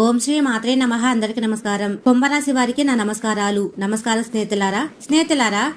ఓం శ్రీ మాత్రే నమ. అందరికి నమస్కారం. కుంభరాశి వారికి నా నమస్కారాలు. నమస్కారం స్నేహితులారా స్నేహితులారా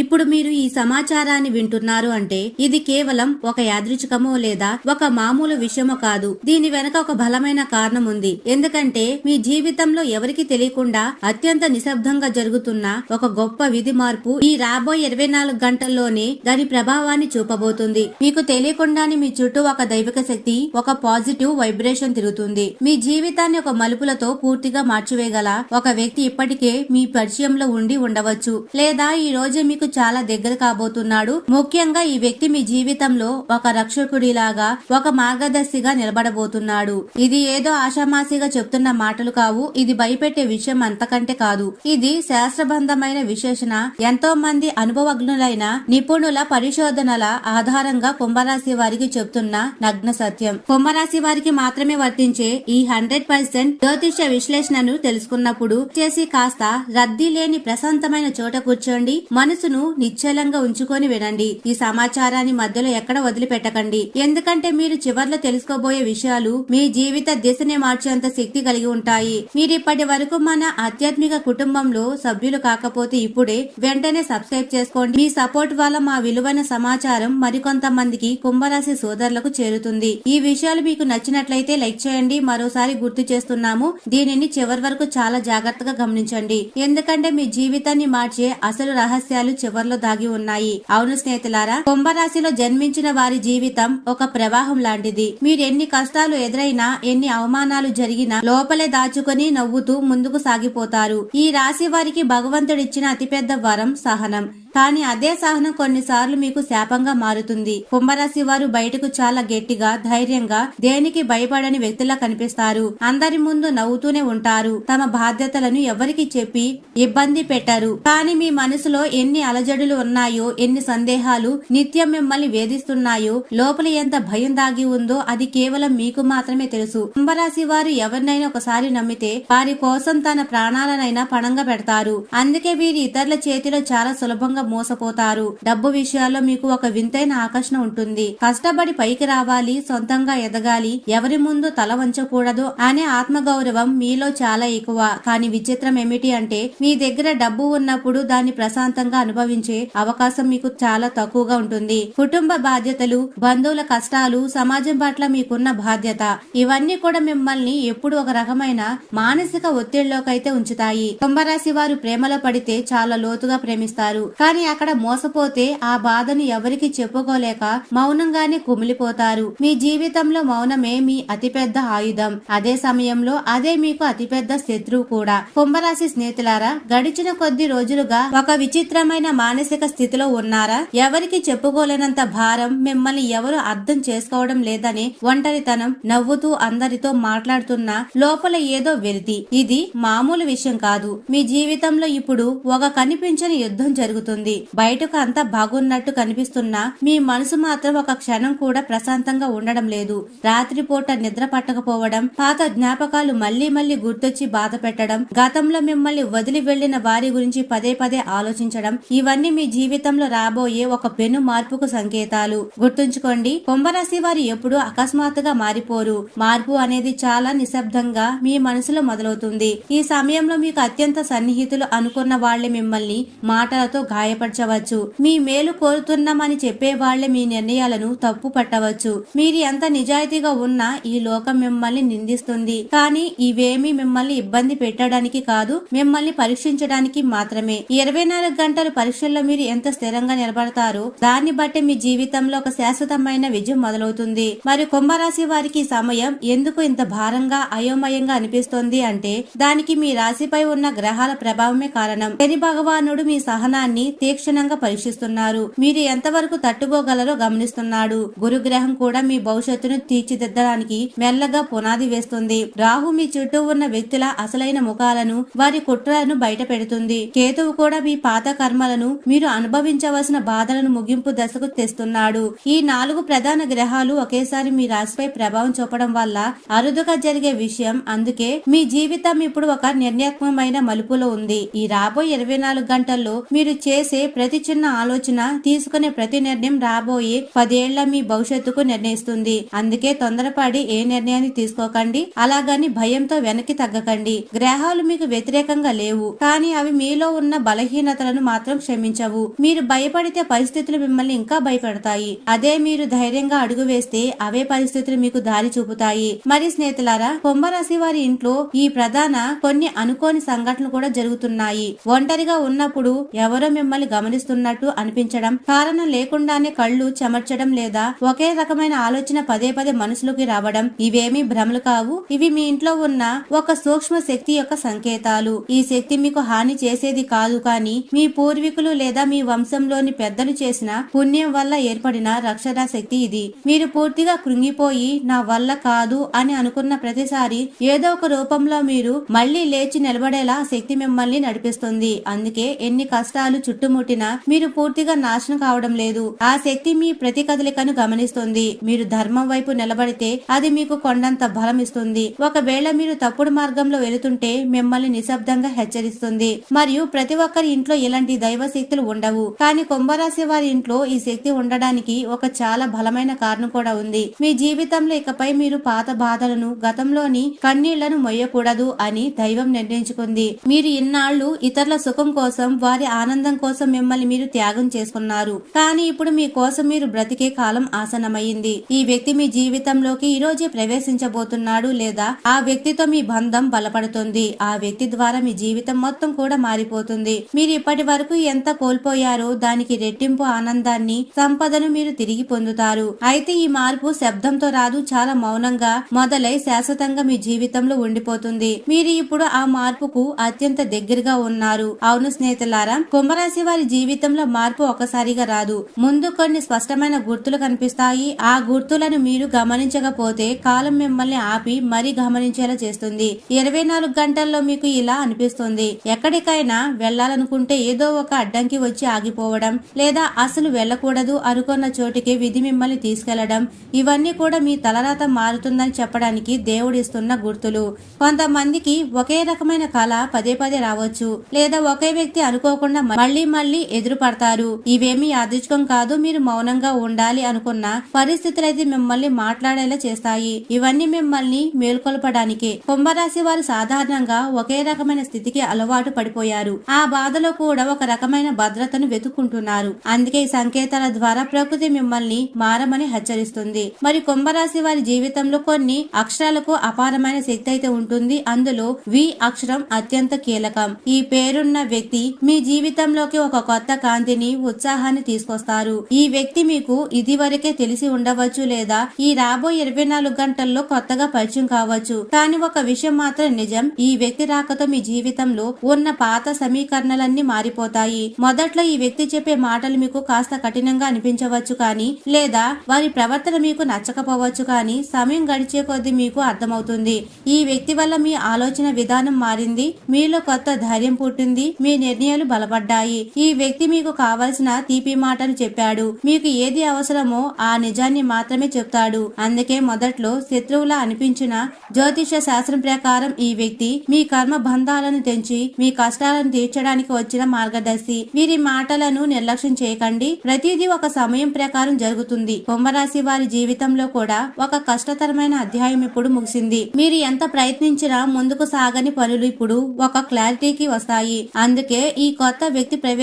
ఇప్పుడు మీరు ఈ సమాచారాన్ని వింటున్నారు అంటే ఇది కేవలం ఒక యాదృచ్ఛికమో లేదా ఒక మామూలు విషయమో కాదు. దీని వెనక ఒక బలమైన కారణం ఉంది. ఎందుకంటే మీ జీవితంలో ఎవరికి తెలియకుండా అత్యంత నిశ్శబ్దంగా జరుగుతున్న ఒక గొప్ప విధి మార్పు ఈ రాబోయే ఇరవై నాలుగు గంటల్లోనే దాని ప్రభావాన్ని చూపబోతుంది. మీకు తెలియకుండానే మీ చుట్టూ ఒక దైవిక శక్తి ఒక పాజిటివ్ వైబ్రేషన్ తిరుగుతుంది. మీ జీవితాన్ని ఒక మలుపులతో పూర్తిగా మార్చివేయగల ఒక వ్యక్తి ఇప్పటికే మీ పరిచయంలో ఉండి ఉండవచ్చు. లేదా ఈ రోజు మీకు చాలా దగ్గర కాబోతున్నాడు. ముఖ్యంగా ఈ వ్యక్తి మీ జీవితంలో ఒక రక్షకుడిలాగా ఒక మార్గదర్శిగా నిలబడబోతున్నాడు. ఇది ఏదో ఆషామాసిగా చెప్తున్న మాటలు కావు. ఇది భయపెట్టే విషయం అంతకంటే కాదు. ఇది శాస్త్రబంధమైన విశేషణ. ఎంతో మంది అనుభవజ్ఞులైన నిపుణుల పరిశోధనల ఆధారంగా కుంభరాశి వారికి చెప్తున్న నగ్న సత్యం. కుంభరాశి వారికి మాత్రమే వర్తించే ఈ హండ్రెడ్ పర్సెంట్ జ్యోతిష విశ్లేషణను తెలుసుకున్నప్పుడు చేసి కాస్త రద్దీ లేని ప్రశాంతమైన చోట కూర్చోండి. మనసును నిశ్చలంగా ఉంచుకొని వినండి. ఈ సమాచారాన్ని మధ్యలో ఎక్కడ వదిలిపెట్టకండి. ఎందుకంటే మీరు చివర్లో తెలుసుకోబోయే విషయాలు మీ జీవిత దిశని మార్చేంత శక్తి కలిగి ఉంటాయి. మీరు ఇప్పటి వరకు మన ఆధ్యాత్మిక కుటుంబంలో సభ్యులు కాకపోతే ఇప్పుడే వెంటనే సబ్స్క్రైబ్ చేసుకోండి. మీ సపోర్ట్ వల్ల మా విలువైన సమాచారం మరికొంతమందికి కుంభరాశి సోదరులకు చేరుతుంది. ఈ విషయాలు మీకు నచ్చినట్లయితే లైక్ చేయండి. మరోసారి గుర్తు చేస్తున్నాము దీనిని చివరి వరకు చాలా జాగ్రత్తగా గమనించండి. ఎందుకంటే మీ జీవితాన్ని మార్చే అసలు రహస్యాలు చివర్లో దాగి ఉన్నాయి. అవును స్నేహితులారా కుంభరాశిలో జన్మించిన వారి జీవితం ఒక ప్రవాహం లాంటిది. మీరు ఎన్ని కష్టాలు ఎదురైనా ఎన్ని అవమానాలు జరిగినా లోపలే దాచుకుని నవ్వుతూ ముందుకు సాగిపోతారు. ఈ రాశి వారికి భగవంతుడిచ్చిన అతిపెద్ద వరం సహనం. కానీ అదే సహనం కొన్నిసార్లు మీకు శాపంగా మారుతుంది. కుంభరాశి వారు బయటకు చాలా గట్టిగా ధైర్యంగా దేనికి భయపడని వ్యక్తులా కనిపిస్తారు. అందరి ముందు నవ్వుతూనే ఉంటారు. తమ బాధ్యతలను ఎవరికి చెప్పి ఇబ్బంది పెట్టరు. కానీ మీ మనసులో ఎన్ని అలజడులు ఉన్నాయో ఎన్ని సందేహాలు నిత్యం మిమ్మల్ని వేధిస్తున్నాయో లోపల ఎంత భయం దాగి ఉందో అది కేవలం మీకు మాత్రమే తెలుసు. కుంభరాశి వారు ఎవరినైనా ఒకసారి నమ్మితే వారి కోసం తన ప్రాణాలనైనా పణంగా పెడతారు. అందుకే వీరి ఇతరుల చేతిలో చాలా సులభంగా మోసపోతారు. డబ్బు విషయాల్లో మీకు ఒక వింతైన ఆకర్షణ ఉంటుంది. కష్టపడి పైకి రావాలి సొంతంగా ఎదగాలి ఎవరి ముందు తల వంచకూడదు అనే ఆత్మగౌరవం మీలో చాలా ఎక్కువ. కానీ విచిత్రం ఏమిటి అంటే మీ దగ్గర డబ్బు ఉన్నప్పుడు దాన్ని ప్రశాంతంగా అనుభవించే అవకాశం మీకు చాలా తక్కువగా ఉంటుంది. కుటుంబ బాధ్యతలు బంధువుల కష్టాలు సమాజం పట్ల మీకున్న బాధ్యత ఇవన్నీ కూడా మిమ్మల్ని ఎప్పుడు ఒక రకమైన మానసిక ఒత్తిడిలోకైతే ఉంచుతాయి. కుంభరాశి వారు ప్రేమలో పడితే చాలా లోతుగా ప్రేమిస్తారు. కానీ అక్కడ మోసపోతే ఆ బాధను ఎవరికి చెప్పుకోలేక మౌనంగానే కుమిలిపోతారు. మీ జీవితంలో మౌనమే మీ అతిపెద్ద ఆయుధం. అదే సమయంలో అదే మీకు అతిపెద్ద శత్రువు కూడా. కుంభరాశి స్నేహితులారా గడిచిన కొద్ది రోజులుగా ఒక విచిత్రమైన మానసిక స్థితిలో ఉన్నారా? ఎవరికి చెప్పుకోలేనంత భారం మిమ్మల్ని ఎవరు అర్థం చేసుకోవడం లేదని ఒంటరితనం నవ్వుతూ అందరితో మాట్లాడుతున్న లోపల ఏదో వెలితి. ఇది మామూలు విషయం కాదు. మీ జీవితంలో ఇప్పుడు ఒక కనిపించని యుద్ధం జరుగుతుంది. బయటకు అంతా బాగున్నట్టు కనిపిస్తున్నా మీ మనసు మాత్రం ఒక క్షణం కూడా ప్రశాంతంగా ఉండడం లేదు. రాత్రిపూట నిద్ర పట్టకపోవడం పాత జ్ఞాపకాలు మళ్ళీ మళ్ళీ గుర్తొచ్చి బాధ పెట్టడం గతంలో మిమ్మల్ని వదిలి వెళ్ళిన వారి గురించి పదే పదే ఆలోచించడం ఇవన్నీ మీ జీవితంలో రాబోయే ఒక పెను మార్పుకు సంకేతాలు. గుర్తుంచుకోండి కుంభరాశి వారు ఎప్పుడూ అకస్మాత్తుగా మారిపోరు. మార్పు అనేది చాలా నిశ్శబ్దంగా మీ మనసులో మొదలవుతుంది. ఈ సమయంలో మీకు అత్యంత సన్నిహితులు అనుకున్న వాళ్ళే మిమ్మల్ని మాటలతో గాయపరచవచ్చు మీ మేలు కోరుతున్నామని చెప్పే వాళ్ళే మీ నిర్ణయాలను తప్పు పట్టవచ్చు మీరు ఎంత నిజాయితీగా ఉన్నా ఈ లోకం మిమ్మల్ని నిందిస్తుంది. కానీ ఇవేమీ మిమ్మల్ని ఇబ్బంది పెట్టడానికి కాదు మిమ్మల్ని పరీక్షించడానికి మాత్రమే. ఇరవై నాలుగు గంటల పరీక్షల్లో మీరు ఎంత స్థిరంగా నిలబడతారో దాన్ని బట్టి మీ జీవితంలో ఒక శాశ్వతమైన విజయం మొదలవుతుంది. మరి కుంభరాశి వారికి సమయం ఎందుకు ఇంత భారంగా అయోమయంగా అనిపిస్తోంది అంటే దానికి మీ రాశిపై ఉన్న గ్రహాల ప్రభావమే కారణం. శని భగవానుడు మీ సహనాన్ని తీక్షణంగా పరీక్షిస్తున్నారు. మీరు ఎంతవరకు తట్టుకోగలరో గమనిస్తున్నాడు. గురుగ్రహం కూడా మీ భవిష్యత్తును తీర్చిదిద్దడానికి మెల్లగా పునాది వేస్తుంది. రాహు మీ చుట్టూ ఉన్న వ్యక్తుల అసలైన ముఖాలను వారి కుట్రలను బయట పెడుతుంది కేతువు కూడా మీ పాత కర్మలను మీరు అనుభవించవలసిన బాధలను ముగింపు దశకు తెస్తున్నాడు. ఈ నాలుగు ప్రధాన గ్రహాలు ఒకేసారి మీ రాశిపై ప్రభావం చూపడం వల్ల అరుదుగా జరిగే విషయం. అందుకే మీ జీవితం ఇప్పుడు ఒక నిర్ణయాత్మకమైన మలుపులో ఉంది. ఈ రాబోయే ఇరవై నాలుగు గంటల్లో మీరు చేసే చేసే ప్రతి చిన్న ఆలోచన తీసుకునే ప్రతి నిర్ణయం రాబోయే పదేళ్ళ మీ భవిష్యత్తుకు నిర్ణయిస్తుంది. అందుకే తొందరపడి ఏ నిర్ణయాన్ని తీసుకోకండి. అలాగని భయంతో వెనక్కి తగ్గకండి. గ్రహాలు మీకు వ్యతిరేకంగా లేవు. కానీ అవి మీలో ఉన్న బలహీనతలను మాత్రం క్షమించవు. మీరు భయపడితే పరిస్థితులు మిమ్మల్ని ఇంకా భయపెడతాయి. అదే మీరు ధైర్యంగా అడుగు వేస్తే అవే పరిస్థితులు మీకు దారి చూపుతాయి. మరి స్నేహితులారా కుంభరాశి వారి ఇంట్లో ఈ ప్రధాన కొన్ని అనుకోని సంఘటనలు కూడా జరుగుతున్నాయి. ఒంటరిగా ఉన్నప్పుడు ఎవరో మిమ్మల్ని గమనిస్తున్నట్టు అనిపించడం కారణం లేకుండానే కళ్ళు చెమర్చడం లేదా ఒకే రకమైన ఆలోచన పదే పదే మనసులోకి రావడం ఇవేమీ భ్రమలు కావు. ఇవి మీ ఇంట్లో ఉన్న ఒక సూక్ష్మ శక్తి యొక్క సంకేతాలు. ఈ శక్తి మీకు హాని చేసేది కాదు కానీ మీ పూర్వీకులు లేదా మీ వంశంలోని పెద్దలు చేసిన పుణ్యం వల్ల ఏర్పడిన రక్షణ శక్తి ఇది. మీరు పూర్తిగా కృంగిపోయి నా వల్ల కాదు అని అనుకున్న ప్రతిసారి ఏదో ఒక రూపంలో మీరు మళ్ళీ లేచి నిలబడేలా శక్తి మిమ్మల్ని నడిపిస్తుంది. అందుకే ఎన్ని కష్టాలు చుట్టుముట్టినా మీరు పూర్తిగా నాశనం కావడం లేదు. ఆ శక్తి మీ ప్రతి కదలికను గమనిస్తుంది. మీరు ధర్మం వైపు నిలబడితే అది మీకు కొండంత బలం ఇస్తుంది. ఒకవేళ మీరు తప్పుడు మార్గంలో వెళుతుంటే మిమ్మల్ని నిశ్శబ్దంగా హెచ్చరిస్తుంది. మరియు ప్రతి ఒక్కరి ఇంట్లో ఇలాంటి దైవ శక్తులు ఉండవు. కానీ కుంభరాశి వారి ఇంట్లో ఈ శక్తి ఉండడానికి ఒక చాలా బలమైన కారణం కూడా ఉంది. మీ జీవితంలో ఇకపై మీరు పాత బాధలను గతంలోని కన్నీళ్ళను మొయ్యకూడదు అని దైవం నిర్ణయించుకుంది. మీరు ఇన్నాళ్ళు ఇతరుల సుఖం కోసం వారి ఆనందం కోసం మిమ్మల్ని మీరు త్యాగం చేసుకున్నారు. కానీ ఇప్పుడు మీ కోసం మీరు బ్రతికే కాలం ఆసనమైంది ఈ వ్యక్తి మీ జీవితంలోకి ఈ రోజే ప్రవేశించబోతున్నాడు లేదా ఆ వ్యక్తితో మీ బంధం బలపడుతుంది. ఆ వ్యక్తి ద్వారా మీ జీవితం మొత్తం కూడా మారిపోతుంది. మీరు ఇప్పటి వరకు ఎంత కోల్పోయారో దానికి రెట్టింపు ఆనందాన్ని సంపదను మీరు తిరిగి పొందుతారు. అయితే ఈ మార్పు శబ్దంతో రాదు చాలా మౌనంగా మొదలై శాశ్వతంగా మీ జీవితంలో ఉండిపోతుంది. మీరు ఇప్పుడు ఆ మార్పుకు అత్యంత దగ్గరగా ఉన్నారు. అవును స్నేహితులారా కుంభరాశి వారి జీవితంలో మార్పు ఒకసారిగా రాదు. ముందు కొన్ని స్పష్టమైన గుర్తులు కనిపిస్తాయి. ఆ గుర్తులను మీరు గమనించకపోతే కాలం మిమ్మల్ని ఆపి మరీ గమనించేలా చేస్తుంది. ఇరవై నాలుగు గంటల్లో మీకు ఇలా అనిపిస్తుంది. ఎక్కడికైనా వెళ్ళాలనుకుంటే ఏదో ఒక అడ్డంకి వచ్చి ఆగిపోవడం లేదా అసలు వెళ్ళకూడదు అనుకున్న చోటికి విధి మిమ్మల్ని తీసుకెళ్ళడం ఇవన్నీ కూడా మీ తలరాత మారుతుందని చెప్పడానికి దేవుడిస్తున్న గుర్తులు. కొంతమందికి ఒకే రకమైన కళ పదే పదే రావచ్చు. లేదా ఒకే వ్యక్తి అనుకోకుండా మళ్ళీ మళ్ళీ ఎదురు పడతారు ఇవేమీ యాదృచ్ఛికం కాదు మీరు మౌనంగా ఉండాలి అనుకున్న పరిస్థితులు అయితే మిమ్మల్ని మాట్లాడేలా చేస్తాయి. ఇవన్నీ మిమ్మల్ని మేల్కొల్పడానికి. కుంభరాశి వారు సాధారణంగా ఒకే రకమైన స్థితికి అలవాటు పడిపోయారు. ఆ బాధలో కూడా ఒక రకమైన భద్రతను వెతుక్కుంటున్నారు. అందుకే ఈ సంకేతాల ద్వారా ప్రకృతి మిమ్మల్ని మారమని హెచ్చరిస్తుంది. మరి కుంభరాశి వారి జీవితంలో కొన్ని అక్షరాలకు అపారమైన శక్తి అయితే ఉంటుంది. అందులో వి అక్షరం అత్యంత కీలకం. ఈ పేరున్న వ్యక్తి మీ జీవితంలోకి ఒక కొత్త కాంతిని ఉత్సాహాన్ని తీసుకొస్తారు. ఈ వ్యక్తి మీకు ఇదివరకే తెలిసి ఉండవచ్చు లేదా ఈ రాబోయే ఇరవై నాలుగు గంటల్లో కొత్తగా పరిచయం కావచ్చు. కానీ ఒక విషయం మాత్రం నిజం. ఈ వ్యక్తి రాకతో మీ జీవితంలో ఉన్న పాత సమీకరణలన్నీ మారిపోతాయి. మొదట్లో ఈ వ్యక్తి చెప్పే మాటలు మీకు కాస్త కఠినంగా అనిపించవచ్చు కానీ లేదా వారి ప్రవర్తన మీకు నచ్చకపోవచ్చు కానీ సమయం గడిచే కొద్దీ మీకు అర్థమవుతుంది. ఈ వ్యక్తి వల్ల మీ ఆలోచన విధానం మారింది. మీలో కొత్త ధైర్యం పుట్టింది. మీ నిర్ణయాలు బలపడ్డాయి. ఈ వ్యక్తి మీకు కావలసిన తీపి మాటలు చెప్పాడు. మీకు ఏది అవసరమో ఆ నిజాన్ని మాత్రమే చెప్తాడు. అందుకే మొదట్లో శత్రువులా అనిపించిన జ్యోతిష శాస్త్రం ప్రకారం ఈ వ్యక్తి మీ కర్మ బంధాలను తెంచి మీ కష్టాలను తీర్చడానికి వచ్చిన మార్గదర్శి. వీరి మాటలను నిర్లక్ష్యం చేయకండి. ప్రతిదీ ఒక సమయం ప్రకారం జరుగుతుంది. కుంభరాశి వారి జీవితంలో కూడా ఒక కష్టతరమైన అధ్యాయం ఇప్పుడు ముగిసింది. మీరు ఎంత ప్రయత్నించినా ముందుకు సాగని పనులు ఇప్పుడు ఒక క్లారిటీకి వస్తాయి. అందుకే ఈ కొత్త వ్యక్తి ప్రవేశ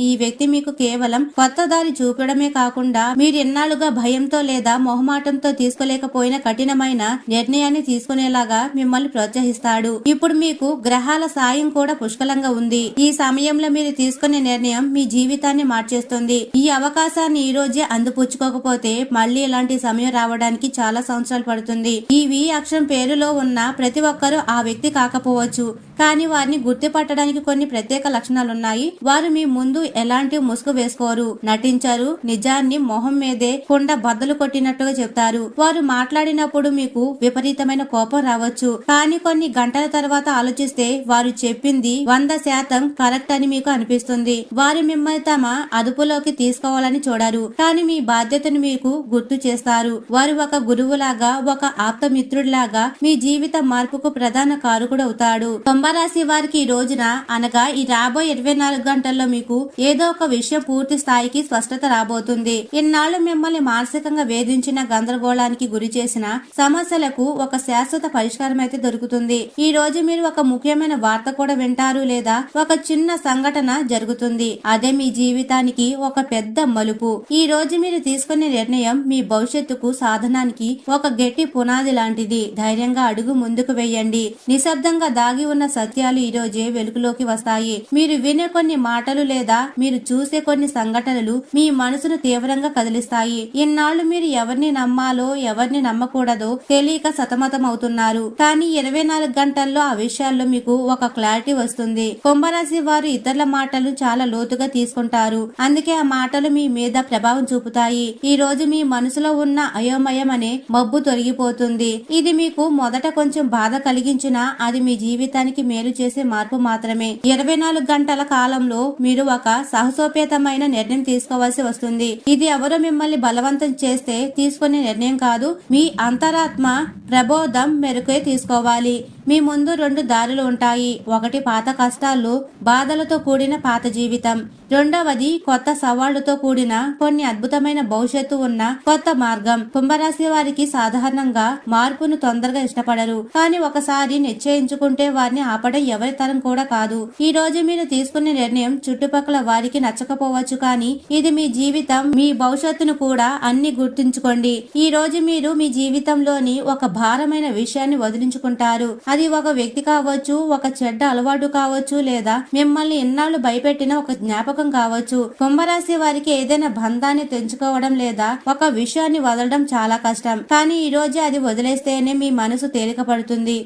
ఈ వ్యక్తి మీకు కేవలం కొత్త దారి చూపడమే కాకుండా మీరు ఎన్నాళ్ళుగా భయంతో లేదా మొహమాటంతో తీసుకోలేకపోయిన కఠినమైన నిర్ణయాన్ని తీసుకునేలాగా మిమ్మల్ని ప్రోత్సహిస్తాడు. ఇప్పుడు మీకు గ్రహాల సాయం కూడా పుష్కలంగా ఉంది. ఈ సమయంలో మీరు తీసుకునే నిర్ణయం మీ జీవితాన్ని మార్చేస్తుంది. ఈ అవకాశాన్ని ఈ రోజే అందిపుచ్చుకోకపోతే మళ్ళీ ఇలాంటి సమయం రావడానికి చాలా సంవత్సరాలు పడుతుంది. ఈ వి అక్షరం పేరులో ఉన్న ప్రతి ఒక్కరూ ఆ వ్యక్తి కాకపోవచ్చు. కానీ వారిని గుర్తుపట్టడానికి కొన్ని ప్రత్యేక లక్షణాలున్నాయి. వారు మీ ముందు ఎలాంటి ముసుగు వేసుకోరు. నటించారు. నిజాన్ని మొహం మీదే కుండ బద్దలు కొట్టినట్టుగా చెప్తారు. వారు మాట్లాడినప్పుడు మీకు విపరీతమైన కోపం రావచ్చు. కానీ కొన్ని గంటల తర్వాత ఆలోచిస్తే వారు చెప్పింది వంద శాతం కరెక్ట్ అని మీకు అనిపిస్తుంది. వారు మిమ్మల్ని తమ అదుపులోకి తీసుకోవాలని చూడరు. కానీ మీ బాధ్యతను మీకు గుర్తు చేస్తారు. వారు ఒక గురువులాగా ఒక ఆప్తమిత్రుడిలాగా మీ జీవిత మార్పుకు ప్రధాన కారకుడు అవుతాడు. కుంభరాశి వారికి ఈ రోజున అనగా ఈ రాబోయే ఇరవై నాలుగు గంటల్లో గంటల్లో మీకు ఏదో ఒక విషయం పూర్తి స్థాయికి స్పష్టత రాబోతుంది. ఇన్నాళ్ళు మిమ్మల్ని మానసికంగా వేధించిన గందరగోళానికి గురి చేసిన సమస్యలకు ఒక శాశ్వత పరిష్కారం అయితే దొరుకుతుంది. ఈ రోజు మీరు ఒక ముఖ్యమైన వార్త కూడా వింటారు లేదా ఒక చిన్న సంఘటన జరుగుతుంది. అదే మీ జీవితానికి ఒక పెద్ద మలుపు. ఈ రోజు మీరు తీసుకునే నిర్ణయం మీ భవిష్యత్తుకు సాధనానికి ఒక గట్టి పునాది లాంటిది. ధైర్యంగా అడుగు ముందుకు వేయండి. నిశ్శబ్దంగా దాగి ఉన్న సత్యాలు ఈ రోజే వెలుగులోకి వస్తాయి. మీరు వినే కొన్ని మాటలు లేదా మీరు చూసే కొన్ని సంఘటనలు మీ మనసును తీవ్రంగా కదిలిస్తాయి. ఇన్నాళ్ళు మీరు ఎవరిని నమ్మాలో ఎవరిని నమ్మకూడదో తెలియక సతమతం అవుతున్నారు కానీ ఇరవై నాలుగు గంటల్లో ఆ విషయాల్లో మీకు ఒక క్లారిటీ వస్తుంది. కుంభరాశి వారు ఇతరుల మాటలు చాలా లోతుగా తీసుకుంటారు. అందుకే ఆ మాటలు మీ మీద ప్రభావం చూపుతాయి. ఈ రోజు మీ మనసులో ఉన్న అయోమయం అనే మబ్బు తొలగిపోతుంది. ఇది మీకు మొదట కొంచెం బాధ కలిగించినా అది మీ జీవితానికి మేలు చేసే మార్పు మాత్రమే. ఇరవై నాలుగు గంటల కాలంలో మీరు ఒక సాహసోపేతమైన నిర్ణయం తీసుకోవాల్సి వస్తుంది. ఇది ఎవరో మిమ్మల్ని బలవంతం చేస్తే తీసుకునే నిర్ణయం కాదు. మీ అంతరాత్మ ప్రబోధం మేరకే తీసుకోవాలి. మీ ముందు రెండు దారులు ఉంటాయి. ఒకటి పాత కష్టాలు బాధలతో కూడిన పాత జీవితం. రెండవది కొత్త సవాళ్ళతో కూడిన కొన్ని అద్భుతమైన భవిష్యత్తు ఉన్న కొత్త మార్గం. కుంభరాశి వారికి సాధారణంగా మార్పును తొందరగా ఇష్టపడరు. కానీ ఒకసారి నిశ్చయించుకుంటే వారిని ఆపడం ఎవరి తరం కూడా కాదు. ఈ రోజు మీరు తీసుకునే నిర్ణయం చుట్టుపక్కల వారికి నచ్చకపోవచ్చు కానీ ఇది మీ జీవితం మీ భవిష్యత్తును కూడా అన్ని గుర్తుంచుకోండి. ఈ రోజు మీరు మీ జీవితంలోని ఒక భారమైన విషయాన్ని వదిలించుకుంటారు. అది ఒక వ్యక్తి కావచ్చు ఒక చెడ్డ అలవాటు కావచ్చు లేదా మిమ్మల్ని ఎన్నాళ్ళు భయపెట్టిన ఒక జ్ఞాపకం కావచ్చు. కుంభరాశి వారికి ఏదైనా బంధాన్ని తెంచుకోవడం లేదా ఒక విషయాన్ని వదలడం చాలా కష్టం. కానీ ఈ రోజు అది వదిలేస్తేనే మీ మనసు తేలిక పడుతుంది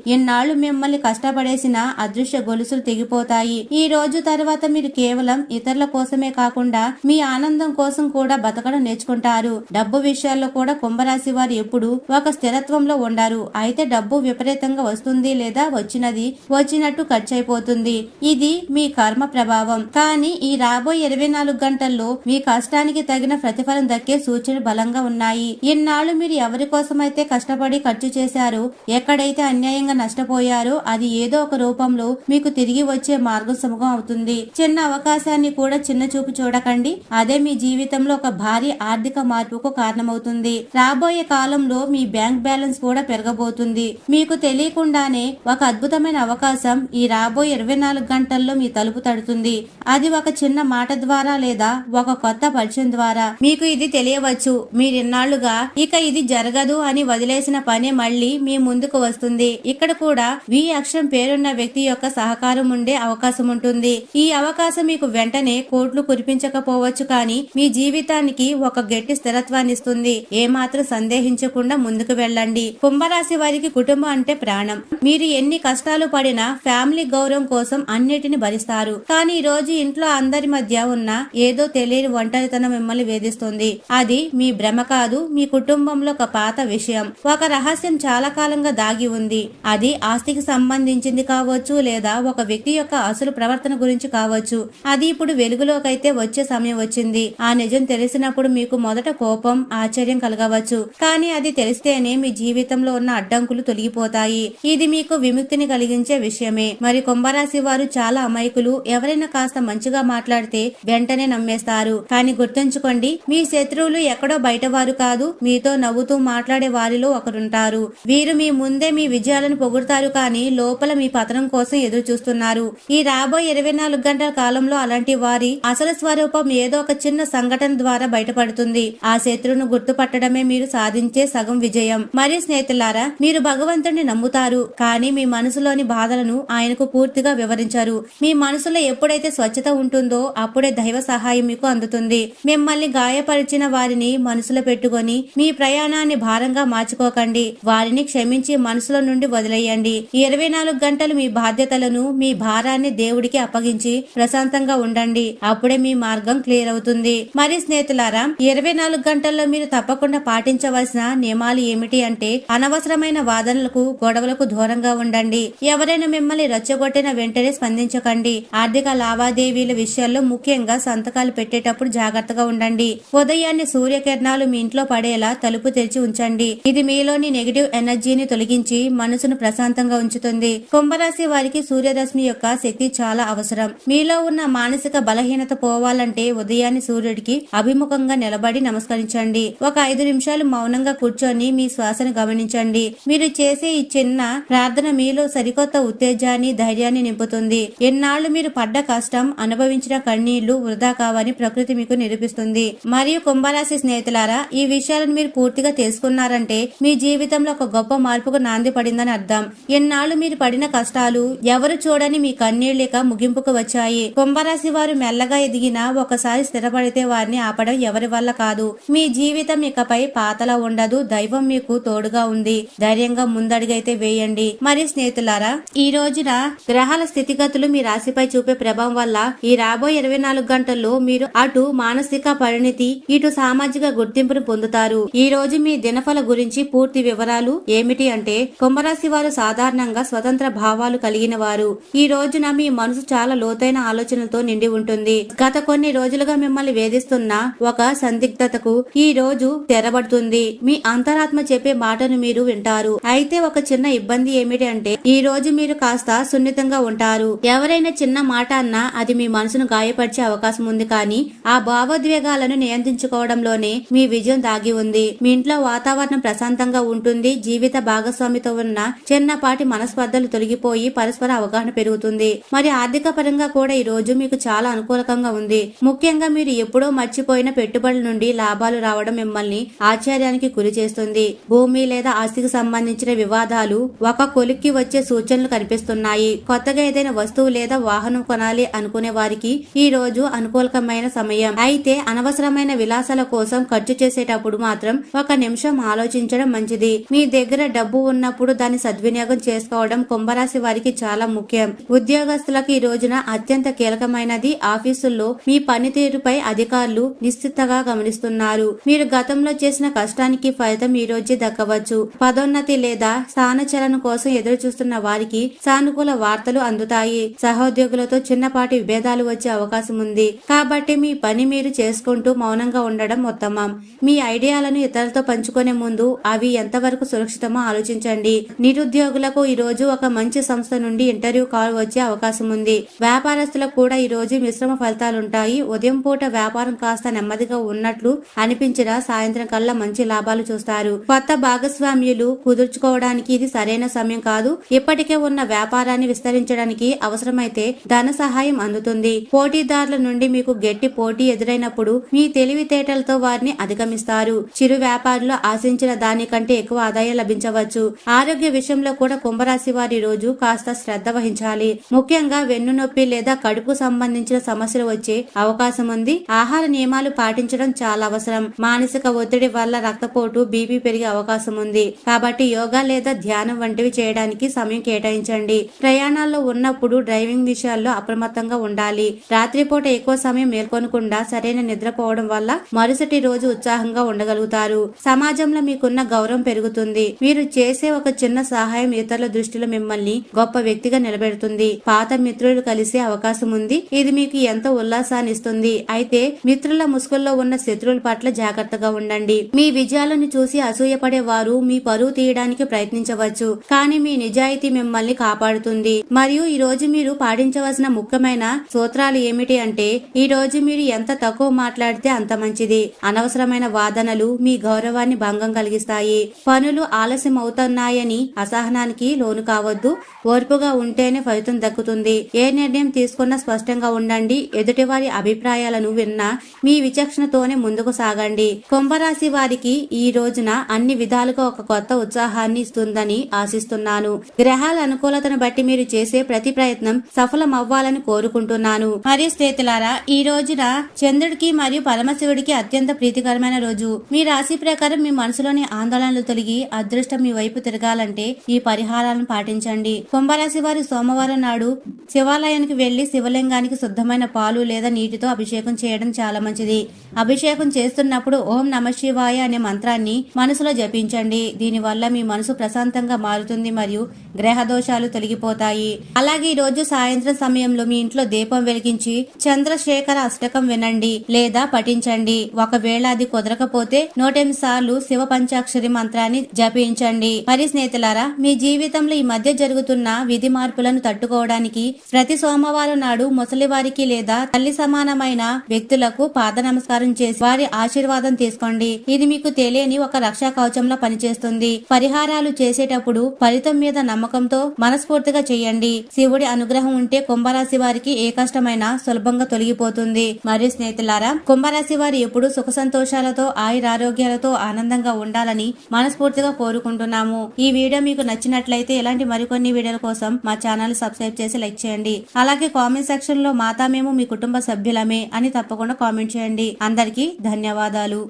మిమ్మల్ని కష్టపడేసిన అదృశ్య గొలుసులు తెగిపోతాయి. ఈ రోజు తర్వాత మీరు కేవలం ఇతరుల కోసమే కాకుండా మీ ఆనందం కోసం కూడా బతకడం నేర్చుకుంటారు. డబ్బు విషయాల్లో కూడా కుంభరాశి వారు ఎప్పుడు ఒక స్థిరత్వంలో ఉండరు. అయితే డబ్బు విపరీతంగా వస్తుంది లేదా వచ్చినది వచ్చినట్టు ఖర్చు అయిపోతుంది ఇది మీ కర్మ ప్రభావం. కానీ ఈ రాబోయే ఇరవై నాలుగు గంటల్లో మీ కష్టానికి తగిన ప్రతిఫలం దక్కే సూచనలు బలంగా ఉన్నాయి. ఇన్నాళ్ళు మీరు ఎవరి కోసమైతే కష్టపడి ఖర్చు చేశారో ఎక్కడైతే అన్యాయంగా నష్టపోయారో అది ఏదో ఒక రూపంలో మీకు తిరిగి వచ్చే మార్గం సుముఖం అవుతుంది. చిన్న అవకాశాన్ని కూడా చిన్న చూపు చూడకండి. అదే మీ జీవితంలో ఒక భారీ ఆర్థిక మార్పుకు కారణమవుతుంది. రాబోయే కాలంలో మీ బ్యాంక్ బ్యాలెన్స్ కూడా పెరగబోతుంది. మీకు తెలియకుండానే ఒక అద్భుతమైన అవకాశం ఈ రాబోయే ఇరవై నాలుగు గంటల్లో మీ తలుపు తడుతుంది. అది ఒక చిన్న మాట ద్వారా లేదా ఒక కొత్త పరిచయం ద్వారా. మీకు ఇది తెలియవచ్చు. మీరిన్నాళ్ళుగా ఇక ఇది జరగదు అని వదిలేసిన పని మళ్ళీ మీ ముందుకు వస్తుంది. ఇక్కడ కూడా వి అక్షరం పేరున్న వ్యక్తి యొక్క సహకారం ఉండే అవకాశం ఉంటుంది. ఈ అవకాశం మీకు వెంటనే కోట్లు కురిపించకపోవచ్చు కానీ మీ జీవితానికి ఒక గట్టి స్థిరత్వాన్ని ఇస్తుంది. ఏమాత్రం సందేహించకుండా ముందుకు వెళ్ళండి. కుంభరాశి వారికి కుటుంబం అంటే ప్రాణం. మీరు ఎన్ని కష్టాలు పడినా ఫ్యామిలీ గౌరవం కోసం అన్నిటిని భరిస్తారు. కానీ ఈ రోజు ఇంట్లో అందరి మధ్య ఉన్న ఏదో తెలియని ఒంటరితనం మిమ్మల్ని వేధిస్తుంది. అది మీ భ్రమ కాదు మీ కుటుంబంలో ఒక పాత విషయం. ఒక రహస్యం చాలా కాలంగా దాగి ఉంది. అది ఆస్తికి సంబంధించింది కావచ్చు లేదా ఒక వ్యక్తి యొక్క అసలు ప్రవర్తన గురించి కావచ్చు. అది ఇప్పుడు వెలుగులోకైతే వచ్చే సమయం వచ్చింది. ఆ నిజం తెలిసినప్పుడు మీకు మొదట కోపం ఆశ్చర్యం కలగవచ్చు. కానీ అది తెలిస్తేనే మీ జీవితంలో ఉన్న అడ్డంకులు తొలగిపోతాయి. ఇది మీ మీకు విముక్తిని కలిగించే విషయమే. మరి కుంభరాశి వారు చాలా అమాయకులు. ఎవరైనా కాస్త మంచిగా మాట్లాడితే వెంటనే నమ్మేస్తారు. కానీ గుర్తుంచుకోండి మీ శత్రువులు ఎక్కడో బయట వారు కాదు. మీతో నవ్వుతూ మాట్లాడే వారిలో ఒకరుంటారు. వీరు మీ ముందే మీ విజయాలను పొగుడతారు కానీ లోపల మీ పతనం కోసం ఎదురు చూస్తున్నారు ఈ రాబోయే ఇరవై నాలుగు గంటల కాలంలో అలాంటి వారి అసలు స్వరూపం ఏదో ఒక చిన్న సంఘటన ద్వారా బయటపడుతుంది. ఆ శత్రువును గుర్తుపట్టడమే మీరు సాధించే సగం విజయం. మరి స్నేహితులారా మీరు భగవంతుడిని నమ్ముతారు. కానీ మీ మనసులోని బాధలను ఆయనకు పూర్తిగా వివరించారు. మీ మనసులో ఎప్పుడైతే స్వచ్ఛత ఉంటుందో అప్పుడే దైవ సహాయం మీకు అందుతుంది. మిమ్మల్ని గాయపరిచిన వారిని మనసులో పెట్టుకొని మీ ప్రయాణాన్ని భారంగా మార్చుకోకండి. వారిని క్షమించి మనసులో నుండి వదిలేయండి. ఇరవై నాలుగు గంటలు మీ బాధ్యతలను మీ భారాన్ని దేవుడికి అప్పగించి ప్రశాంతంగా ఉండండి. అప్పుడే మీ మార్గం క్లియర్ అవుతుంది. మరి స్నేహితులారా ఇరవై నాలుగు గంటల్లో మీరు తప్పకుండా పాటించవలసిన నియమాలు ఏమిటి అంటే అనవసరమైన వాదనలకు గొడవలకు దూరంగా దూరంగా ఉండండి. ఎవరైనా మిమ్మల్ని రెచ్చగొట్టిన వెంటనే స్పందించకండి. ఆర్థిక లావాదేవీల విషయాల్లో ముఖ్యంగా సంతకాలు పెట్టేటప్పుడు జాగ్రత్తగా ఉండండి. ఉదయాన్నే సూర్యకిరణాలు మీ ఇంట్లో పడేలా తలుపు తెరిచి ఉంచండి. ఇది మీలోని నెగిటివ్ ఎనర్జీని తొలగించి మనసును ప్రశాంతంగా ఉంచుతుంది. కుంభరాశి వారికి సూర్యరశ్మి యొక్క శక్తి చాలా అవసరం. మీలో ఉన్న మానసిక బలహీనత పోవాలంటే ఉదయాన్నే సూర్యుడికి అభిముఖంగా నిలబడి నమస్కరించండి. ఒక ఐదు నిమిషాలు మౌనంగా కూర్చొని మీ శ్వాసను గమనించండి. మీరు చేసే ఈ చిన్న ప్రార్థన మీలో సరికొత్త ఉత్తేజాన్ని ధైర్యాన్ని నింపుతుంది. ఎన్నాళ్ళు మీరు పడ్డ కష్టం అనుభవించిన కన్నీళ్ళు వృధా కావని ప్రకృతి మీకు నిరూపిస్తుంది. మరియు కుంభరాశి స్నేహితులారా ఈ విషయాలను మీరు పూర్తిగా తెలుసుకున్నారంటే మీ జీవితంలో ఒక గొప్ప మార్పుకు నాంది పడిందని అర్థం. ఎన్నాళ్ళు మీరు పడిన కష్టాలు ఎవరు చూడని మీ కన్నీళ్ళిక ముగింపుకు వచ్చాయి. కుంభరాశి వారు మెల్లగా ఎదిగినా ఒకసారి స్థిరపడితే వారిని ఆపడం ఎవరి వల్ల కాదు. మీ జీవితం ఇకపై పాతలా ఉండదు. దైవం మీకు తోడుగా ఉంది. ధైర్యంగా ముందడుగైతే వేయండి. మరి స్నేహితులారా ఈ రోజున గ్రహాల స్థితిగతులు మీ రాశిపై చూపే ప్రభావం వల్ల ఈ రాబోయే ఇరవై నాలుగు గంటల్లో మీరు అటు మానసిక పరిణితి ఇటు సామాజిక గుర్తింపును పొందుతారు. ఈ రోజు మీ దినఫల గురించి పూర్తి వివరాలు ఏమిటి అంటే కుంభరాశి వారు సాధారణంగా స్వతంత్ర భావాలు కలిగిన వారు. ఈ రోజున మీ మనసు చాలా లోతైన ఆలోచనలతో నిండి ఉంటుంది. గత కొన్ని రోజులుగా మిమ్మల్ని వేధిస్తున్న ఒక సందిగ్ధతకు ఈ రోజు తెరబడుతుంది. మీ అంతరాత్మ చెప్పే మాటను మీరు వింటారు. అయితే ఒక చిన్న ఇబ్బంది ఏమిటి అంటే ఈ రోజు మీరు కాస్త సున్నితంగా ఉంటారు. ఎవరైనా చిన్న మాట అన్నా అది మీ మనసును గాయపరిచే అవకాశం ఉంది కానీ ఆ భావోద్వేగాలను నియంత్రించుకోవడంలోనే మీ విజయం దాగి ఉంది. మీ ఇంట్లో వాతావరణం ప్రశాంతంగా ఉంటుంది. జీవిత భాగస్వామితో ఉన్న చిన్నపాటి మనస్పర్ధలు తొలగిపోయి పరస్పర అవగాహన పెరుగుతుంది. మరి ఆర్థిక పరంగా కూడా ఈ రోజు మీకు చాలా అనుకూలకంగా ఉంది. ముఖ్యంగా మీరు ఎప్పుడో మర్చిపోయిన పెట్టుబడుల నుండి లాభాలు రావడం మిమ్మల్ని ఆశ్చర్యానికి గురి చేస్తుంది. భూమి లేదా ఆస్తికి సంబంధించిన వివాదాలు ఒక కొలిక్కి వచ్చే సూచనలు కనిపిస్తున్నాయి. కొత్తగా ఏదైనా వస్తువు లేదా వాహనం కొనాలి అనుకునే వారికి ఈ రోజు అనుకూలకమైన సమయం. అయితే అనవసరమైన విలాసాల కోసం ఖర్చు చేసేటప్పుడు మాత్రం ఒక నిమిషం ఆలోచించడం మంచిది. మీ దగ్గర డబ్బు ఉన్నప్పుడు దాన్ని సద్వినియోగం చేసుకోవడం కుంభరాశి వారికి చాలా ముఖ్యం. ఉద్యోగస్తులకు ఈ రోజున అత్యంత కీలకమైనది ఆఫీసుల్లో మీ పనితీరుపై అధికారులు నిశ్చితగా గమనిస్తున్నారు. మీరు గతంలో చేసిన కష్టానికి ఫలితం ఈ రోజే దక్కవచ్చు. పదోన్నతి లేదా స్థానచలన కోసం ఎదురు చూస్తున్న వారికి సానుకూల వార్తలు అందుతాయి. సహోద్యోగులతో చిన్నపాటి విభేదాలు వచ్చే అవకాశం ఉంది. కాబట్టి మీ పని మీరు చేసుకుంటూ మౌనంగా ఉండడం ఉత్తమం. మీ ఐడియాలను ఇతరులతో పంచుకునే ముందు అవి ఎంతవరకు సురక్షితమో ఆలోచించండి. నిరుద్యోగులకు ఈ రోజు ఒక మంచి సంస్థ నుండి ఇంటర్వ్యూ కాల్ వచ్చే అవకాశం ఉంది. వ్యాపారస్తులకు కూడా ఈ రోజు మిశ్రమ ఫలితాలుంటాయి. ఉదయం పూట వ్యాపారం కాస్త నెమ్మదిగా ఉన్నట్లు అనిపించిన సాయంత్రం కల్లా మంచి లాభాలు చూస్తారు. కొత్త భాగస్వామ్యులు కుదుర్చుకోవడానికి ఇది సరైన సమయం కాదు. ఇప్పటికే ఉన్న వ్యాపారాన్ని విస్తరించడానికి అవసరమైతే ధన సహాయం అందుతుంది. పోటీదారుల నుండి మీకు గట్టి పోటీ ఎదురైనప్పుడు మీ తెలివితేటలతో వారిని అధిగమిస్తారు. చిరు వ్యాపారులు ఆశించిన దానికంటే ఎక్కువ ఆదాయం లభించవచ్చు. ఆరోగ్య విషయంలో కూడా కుంభరాశి వారి రోజు కాస్త శ్రద్ధ వహించాలి. ముఖ్యంగా వెన్ను నొప్పి లేదా కడుపు సంబంధించిన సమస్యలు వచ్చే అవకాశం ఉంది. ఆహార నియమాలు పాటించడం చాలా అవసరం. మానసిక ఒత్తిడి వల్ల రక్తపోటు బీపీ పెరిగే అవకాశం ఉంది. కాబట్టి యోగా లేదా ధ్యానం వంటివి చేయడానికి సమయం కేటాయించండి. ప్రయాణాల్లో ఉన్నప్పుడు డ్రైవింగ్ విషయాల్లో అప్రమత్తంగా ఉండాలి. రాత్రిపూట ఎక్కువ సమయం మేల్కొనకుండా సరైన నిద్రపోవడం వల్ల మరుసటి రోజు ఉత్సాహంగా ఉండగలుగుతారు. సమాజంలో మీకున్న గౌరవం పెరుగుతుంది. మీరు చేసే ఒక చిన్న సహాయం ఇతరుల దృష్టిలో మిమ్మల్ని గొప్ప వ్యక్తిగా నిలబెడుతుంది. పాత మిత్రులు కలిసే అవకాశం ఉంది. ఇది మీకు ఎంతో ఉల్లాసాన్ని ఇస్తుంది. అయితే మిత్రుల ముసుగుల్లో ఉన్న శత్రువుల పట్ల జాగ్రత్తగా ఉండండి. మీ విజయాలను చూసి అసూయపడే వారు మీ పరువు తీయడానికి ప్రయత్నించవచ్చు. కానీ మీ నిజాయితీ మిమ్మల్ని కాపాడుతుంది. మరియు ఈ రోజు మీరు పాటించవలసిన ముఖ్యమైన సూత్రాలు ఏమిటి అంటే ఈ రోజు మీరు ఎంత తక్కువ మాట్లాడితే అంత మంచిది. అనవసరమైన వాదనలు మీ గౌరవాన్ని భంగం కలిగిస్తాయి. పనులు ఆలస్యం అవుతున్నాయని అసహనానికి లోను కావద్దు. ఓర్పుగా ఉంటేనే ఫలితం దక్కుతుంది. ఏ నిర్ణయం తీసుకున్నా స్పష్టంగా ఉండండి. ఎదుటివారి అభిప్రాయాలను విన్నా మీ విచక్షణతోనే ముందుకు సాగండి. కుంభరాశి వారికి ఈ రోజున అన్ని విధాలుగా ఒక కొత్త ఉత్సాహాన్ని ఇస్తుందని ఆశిస్తున్నారు ఆశిస్తున్నాను గ్రహాల అనుకూలతను బట్టి మీరు చేసే ప్రతి ప్రయత్నం సఫలం అవ్వాలని కోరుకుంటున్నాను. మరియు స్నేహితులారా ఈ రోజున చంద్రుడికి మరియు పరమశివుడికి అత్యంత ప్రీతికరమైన రోజు. మీ రాశి ప్రకారం మీ మనసులోని ఆందోళనలు తొలగి అదృష్టం మీ వైపు తిరగాలంటే ఈ పరిహారాలను పాటించండి. కుంభరాశి వారి సోమవారం నాడు శివాలయానికి వెళ్ళి శివలింగానికి శుద్ధమైన పాలు లేదా నీటితో అభిషేకం చేయడం చాలా మంచిది. అభిషేకం చేస్తున్నప్పుడు ఓం నమ శివాయ అనే మంత్రాన్ని మనసులో జపించండి. దీనివల్ల మీ మనసు ప్రశాంతంగా మారుతుంది. ఉంటుంది మరియు గ్రహ దోషాలు తొలగిపోతాయి. అలాగే ఈ రోజు సాయంత్రం సమయంలో మీ ఇంట్లో దీపం వెలిగించి చంద్రశేఖర అష్టకం వినండి లేదా పఠించండి. ఒకవేళ అది కుదరకపోతే నూటెనిమిది సార్లు శివ పంచాక్షరి మంత్రాన్ని జపించండి. మరి స్నేహితులారా మీ జీవితంలో ఈ మధ్య జరుగుతున్న విధి మార్పులను తట్టుకోవడానికి ప్రతి సోమవారం నాడు ముసలివారికి లేదా తల్లి సమానమైన వ్యక్తులకు పాద నమస్కారం చేసి వారి ఆశీర్వాదం తీసుకోండి. ఇది మీకు తెలియని ఒక రక్షా కవచంలో పనిచేస్తుంది. పరిహారాలు చేసేటప్పుడు ఫలితం మీద నమ్మకంతో మనస్ఫూర్తిగా చేయండి. శివుడి అనుగ్రహం ఉంటే కుంభరాశి వారికి ఏ కష్టమైనా సులభంగా తొలగిపోతుంది. మరియు స్నేహితులారా కుంభరాశి వారు ఎప్పుడు సుఖ సంతోషాలతో ఆయురారోగ్యాలతో ఆనందంగా ఉండాలని మనస్ఫూర్తిగా కోరుకుంటున్నాము. ఈ వీడియో మీకు నచ్చినట్లయితే ఇలాంటి మరికొన్ని వీడియోల కోసం మా ఛానల్ సబ్స్క్రైబ్ చేసి లైక్ చేయండి. అలాగే కామెంట్ సెక్షన్లో మాతా మేము మీ కుటుంబ సభ్యులమే అని తప్పకుండా కామెంట్ చేయండి. అందరికీ ధన్యవాదాలు.